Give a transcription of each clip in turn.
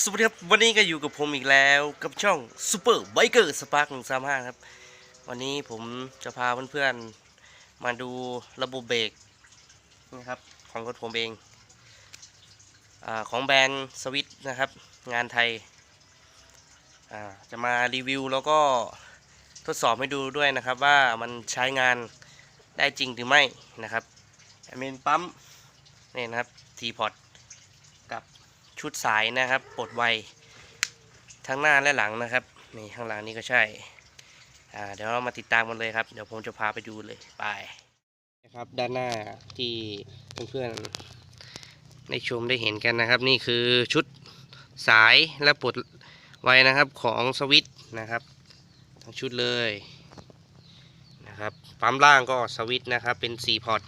สวัสดีครับวันนี้ก็อยู่กับผมอีกแล้วกับช่อง Super Biker Spark 135ครับ วันนี้ผมจะพาเพื่อนๆมาดูระบบเบรกนะครับของรถผมเองอาของแบรนด์สวิตนะครับ งานไทยอ่าจะมารีวิวแล้วก็ทดสอบให้ดูด้วยนะครับว่ามันใช้งานได้จริงหรือไม่นะครับเมนปั๊มนี่นะครับทีพอตกับ ชุดสายนะครับปลดไวทั้งหน้าและหลังนะครับนี่ข้างหลังนี่ก็ใช่อ่าเดี๋ยวเรามาติดตามกันเลยครับ เดี๋ยวผมจะพาไปดูเลยไปนะครับด้านหน้าที่เพื่อนๆได้ชมได้เห็นกันนะครับ นี่คือชุดสายและปลดไวนะครับของสวิตนะครับ ทั้งชุดเลยนะครับปั๊มล่างก็สวิตนะครับเป็น4พอร์ต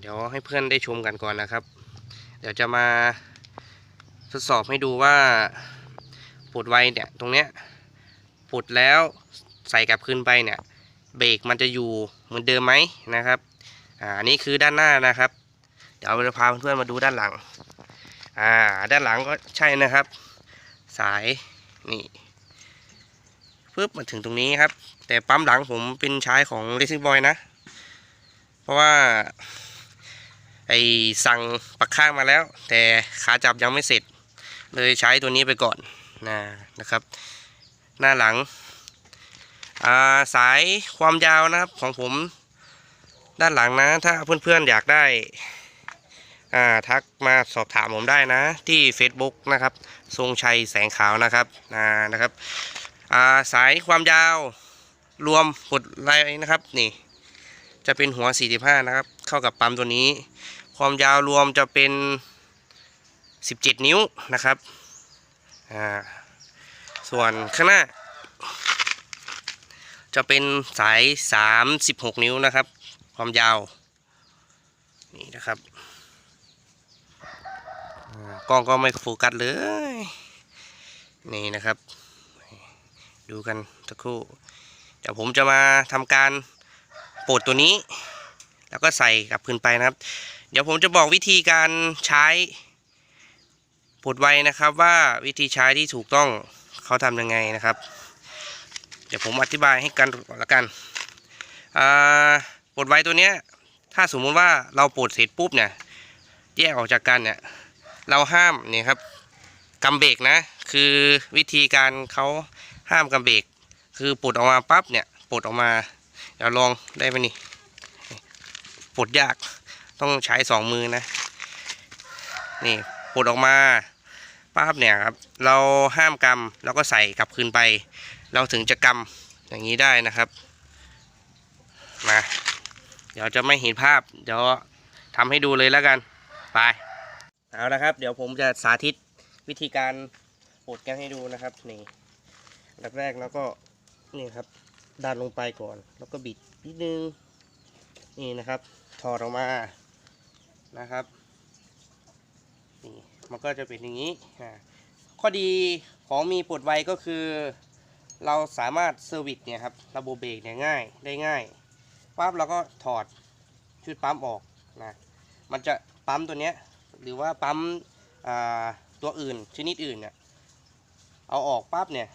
เดี๋ยวให้เพื่อนได้ชมกันก่อนนะครับ เดี๋ยวจะมา ทดสอบให้ดูว่าปลดไวเนี่ยตรงเนี้ยปลดแล้วใส่กลับคืนไปเนี่ยเบรกมันจะอยู่เหมือนเดิมไหมนะครับอ่าอันนี้คือด้านหน้านะครับ เดี๋ยวเราจะพาเพื่อนๆมาดูด้านหลังอ่าด้านหลังก็ใช่นะครับ สายนี่ปึ๊บมาถึงตรงนี้ครับ แต่ปั๊มหลังผมเป็นใช้ของ Racing Boy นะ เพราะว่าไอสั่งปักข้างมาแล้ว แต่ขาจับยังไม่เสร็จ เลยใช้ตัวนี้ไปก่อนนะนะครับ หน้าหลังาสายความยาวนะครับของผมด้านหลังนะ ถ้าเพื่อนๆอยากได้ทักมาสอบถามผมได้นะ ที่ Facebook นะครับ ทรงชัยแสงขาวนะครับอ่านะครับาสายความยาวรวมหดไรนะครับนี่ จะเป็นหัว 45 นะครับ เข้ากับปั๊มตัวนี้ ความยาวรวมจะเป็น 17 นิ้วนะครับอ่าส่วนข้างหน้า จะเป็นสาย 36 นิ้วนะครับ ความยาวนี่นะครับกล้องก็ไม่โฟกัสเลย นี่นะครับ ดูกันสักครู่ เดี๋ยวผมจะมาทำการปลดตัวนี้ แล้วก็ใส่กลับคืนไปนะครับ เดี๋ยวผมจะบอกวิธีการใช้ ปลดไวนะครับว่าวิธีใช้ที่ถูกต้องเขาทำยังไงนะครับ เดี๋ยวผมอธิบายให้กันก่อนละกันอ่าปลดไวตัวเนี้ยถ้าสมมุติว่าเราปลดเสร็จปุ๊บเนี่ยแยกออกจากกันเนี่ยเราห้ามเนี่ยครับกำเบรกนะคือวิธีการเขาห้ามกำเบรกคือปลดออกมาปั๊บเนี่ยปลดออกมาเดี๋ยวลองได้ไหมนี่ปลดยากต้องใช้สองมือนะนี่ปลดออกมา ป้าบเนี่ยครับเราห้ามกำแล้วก็ใส่กลับคืนไป เราถึงจะกำอย่างนี้ได้นะครับมาเดี๋ยวจะไม่เห็นภาพ เดี๋ยวทำให้ดูเลยแล้วกันไปเอาละครับ เดี๋ยวผมจะสาธิตวิธีการปลดกันให้ดูนะครับนี่แรกแล้วก็นี่ครับดันลงไปก่อน แล้วก็บิดนิดนึงนี่นะครับถอดออกมานะครับนี่ มันก็จะเป็นอย่างนี้ ข้อดีของมีปลดไวก็คือ เราสามารถเซอร์วิสเนี่ยครับระบบเบรกเนี่ยง่ายได้ง่ายปั๊บเราก็ถอดชุดปั๊มออกนะมันจะปั๊มตัวเนี้ยหรือว่าปั๊มตัวอื่นชนิดอื่นเนี่ยเอาออกปั๊บเนี่ย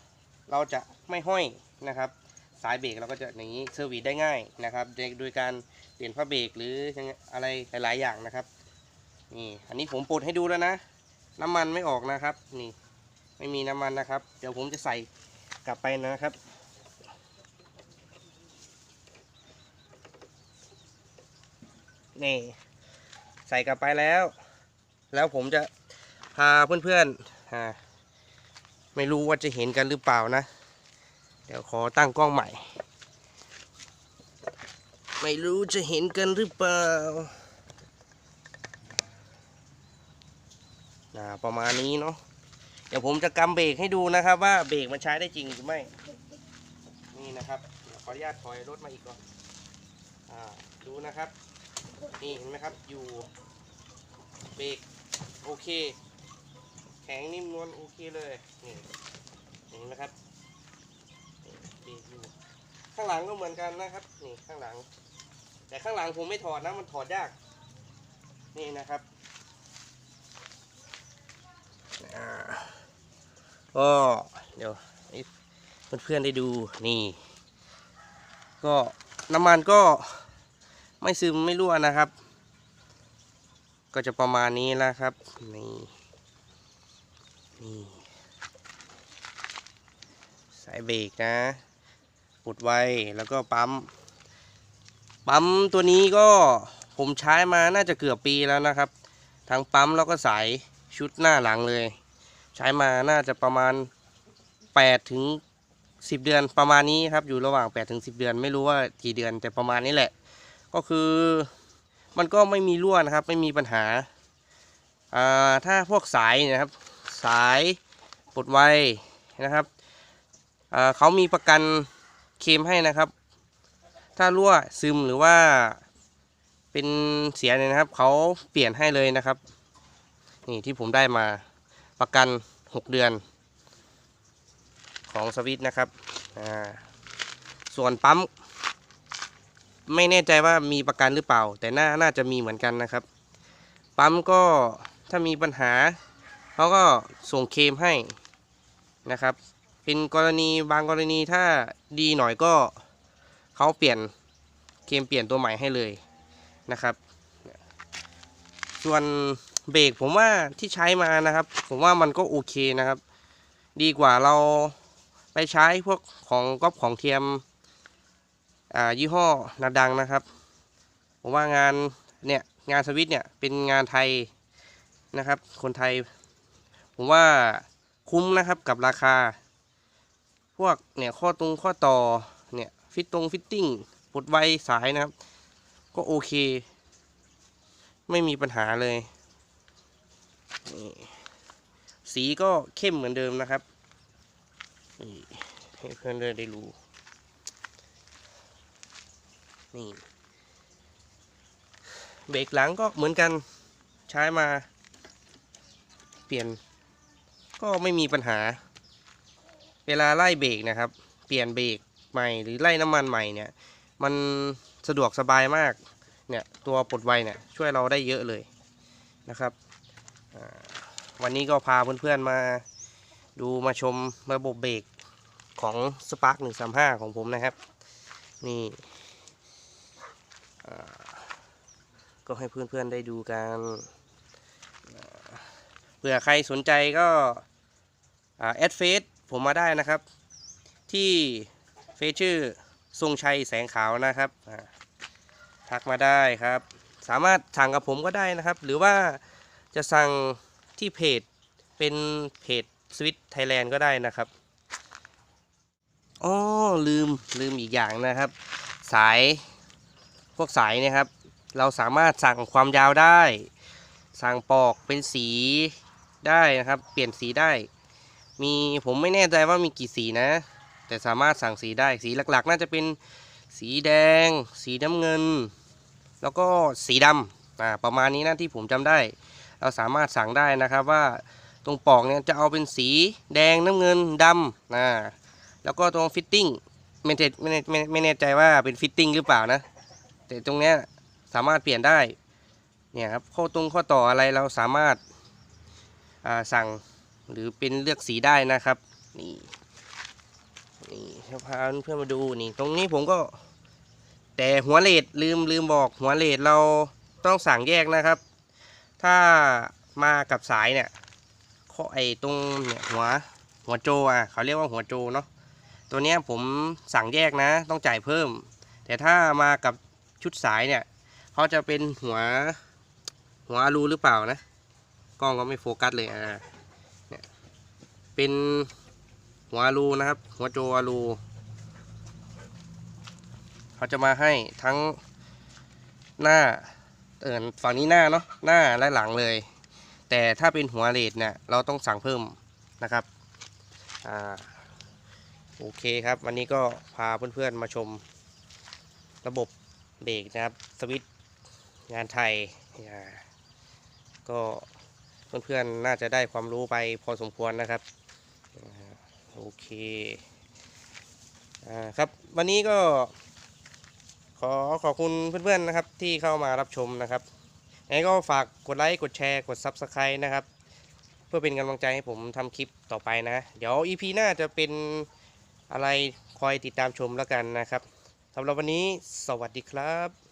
เราจะไม่ห้อยนะครับ สายเบรกเราก็จะอย่างนี้เซอร์วิสได้ง่ายนะครับโดยโดยการเปลี่ยนผ้าเบรกหรืออะไรหลาย ๆ อย่างนะครับนี่อันนี้ผมปลดให้ดูแล้วนะ น้ำมันไม่ออกนะครับ นี่ ไม่มีน้ำมันนะครับ เดี๋ยวผมจะใส่กลับไปนะครับนี่ใส่กลับไปแล้ว แล้วผมจะพาเพื่อนๆอ่าไม่รู้ว่าจะเห็นกันหรือเปล่านะ เดี๋ยวขอตั้งกล้องใหม่ ไม่รู้จะเห็นกันหรือเปล่า ประมาณนี้เนาะเดี๋ยวผมจะกำเบรกให้ดูนะครับ ว่าเบรกมันใช้ได้จริงหรือไม่ นี่นะครับเดี๋ยวขออนุญาตถอยรถมาอีกก่อนอ่าดูนะครับ นี่เห็นไหมครับอยู่เบรกโอเค แข็งนิ่มนวลโอเคเลยนี่เห็นไหมครับเบรกอยู่ข้างหลังก็เหมือนกันนะครับนี่ข้างหลัง แต่ข้างหลังผมไม่ถอดนะมันถอดยาก นี่นะครับ ก็เดี๋ยวเพื่อนๆได้ดูนี่ ก็น้ำมันก็ไม่ซึมไม่รั่วนะครับ ก็จะประมาณนี้แล้วครับนี่นี่สายเบรกนะปลดไว้แล้วก็ปั๊ม ปั๊มตัวนี้ก็ผมใช้มาน่าจะเกือบปีแล้วนะครับ ทั้งปั๊มแล้วก็สาย ชุดหน้าหลังเลย ใช้มาน่าจะประมาณ8ถึง10 เดือนประมาณนี้ครับ อยู่ระหว่าง8ถึง10 เดือน ไม่รู้ว่ากี่เดือนแต่ประมาณนี้แหละ ก็คือมันก็ไม่มีรั่วนะครับ ไม่มีปัญหาอ่าถ้าพวกสายนะครับ สายปลดไวนะครับอ่าเขามีประกันเคมให้นะครับ ถ้ารั่วซึมหรือว่าเป็นเสียเนี่ยนะครับ เขาเปลี่ยนให้เลยนะครับ นี่ที่ผมได้มาประกัน 6 เดือน ของสวิตนะครับส่วนปั๊มไม่แน่ใจว่ามีประกันหรือเปล่า แต่น่าน่าจะมีเหมือนกันนะครับ ปั๊มก็ถ้ามีปัญหาเขาก็ส่งเคมให้นะครับ เป็นกรณีบางกรณีถ้าดีหน่อยก็เขาเปลี่ยนเคมเปลี่ยนตัวใหม่ให้เลยนะครับ ส่วน เบรกผมว่าที่ใช้มานะครับ ผมว่ามันก็โอเคนะครับ ดีกว่าเราไปใช้พวกของก๊อปของเทียมอ่ายี่ห้อนาดังนะครับ ผมว่างานเนี่ยงานสวิตเนี่ยเป็นงานไทยนะครับ คนไทย ผมว่าคุ้มนะครับกับราคา พวกเนี่ยข้อตรงข้อต่อเนี่ยฟิตตรงฟิตติ้งปลดไวสายนะครับ ก็โอเค ไม่มีปัญหาเลย นี่สีก็เข้มเหมือนเดิมนะครับนี่ให้เพื่อนๆได้รู้นี่เบรกหลังก็เหมือนกันใช้มา เปลี่ยน ก็ไม่มีปัญหา เวลาไล่เบรกนะครับ เปลี่ยนเบรกใหม่หรือไล่น้ำมันใหม่เนี่ย มันสะดวกสบายมาก เนี่ย ตัวปลดไวเนี่ย ช่วยเราได้เยอะเลยนะครับ วันนี้ก็พาเพื่อนๆมาดูมาชมระบบเบรกของ Spark 135 ของผมนะครับ นี่ก็ให้เพื่อนๆได้ดูกันเผื่อใครสนใจก็แอดเฟซผมมาได้นะครับ ที่เฟซชื่อทรงชัยแสงขาวนะครับทักมาได้ครับ สามารถสั่งกับผมก็ได้นะครับ หรือว่าจะสั่ง ที่เพจเป็นเพจสวิตไทยแลนด์ก็ได้นะครับอ๋อลืมลืมอีกอย่างนะครับ สายพวกสายเนะครับ เราสามารถสั่งความยาวได้ สั่งปอกเป็นสีได้นะครับ เปลี่ยนสีได้ มีผมไม่แน่ใจว่ามีกี่สีนะ แต่สามารถสั่งสีได้สีหลักๆ น่าจะเป็นสีแดง สีน้ำเงิน แล้วก็สีดำประมาณนี้นะที่ผมจำได้ เราสามารถสั่งได้นะครับว่าตรงปอกเนี่ยจะเอาเป็นสีแดงน้ำเงินดำนะแล้วก็ตรงฟิตติ้งไม่แน่ไม่แน่ไม่แน่ใจว่าเป็นฟิตติ้งหรือเปล่านะ แต่ตรงเนี้ยสามารถเปลี่ยนได้เนี่ยครับข้อตรงข้อต่ออะไรเราสามารถาสั่งหรือเป็นเลือกสีได้นะครับนี่นี่จะพาเพื่อนมาดูนี่ตรงนี้ผมก็แต่หัวเลดลืมลืมบอกหัวเลดเราต้องสั่งแยกนะครับ ถ้ามากับสายเนี่ยข้อไอ้ตรงเนี่ยหัวหัวโจอะเขาเรียกว่าหัวโจเนาะตัวเนี้ยผมสั่งแยกนะต้องจ่ายเพิ่ม แต่ถ้ามากับชุดสายเนี่ยเขาจะเป็นหัวหัวอลูหรือเปล่านะกล้องก็ไม่โฟกัสเลยอ่าเนี่ยเป็นหัวอลูนะครับ หัวโจอลูเขาจะมาให้ทั้งหน้า เออฝั่งนี้หน้าเนาะหน้าและหลังเลย แต่ถ้าเป็นหัวเลดเนี่ยเราต้องสั่งเพิ่มนะครับอ่าโอเคครับ วันนี้ก็พาเพื่อนๆมาชมระบบเบรกนะครับสวิตช์งานไทยก็เพื่อนๆน่าจะได้ความรู้ไปพอสมควรนะครับอโอเคอ่าครับ วันนี้ก็ ขอขอบคุณเพื่อนๆนะครับที่เข้ามารับชมนะครับยังไงก็ฝากกดไลค์กดแชร์กด s u b สไครต์นะครับ เพื่อเป็นกำลังใจให้ผมทำคลิปต่อไปนะ เดี๋ยว EP หน้าจะเป็นอะไรคอยติดตามชมแล้วกันนะครับสำหรับวันนี้สวัสดีครับ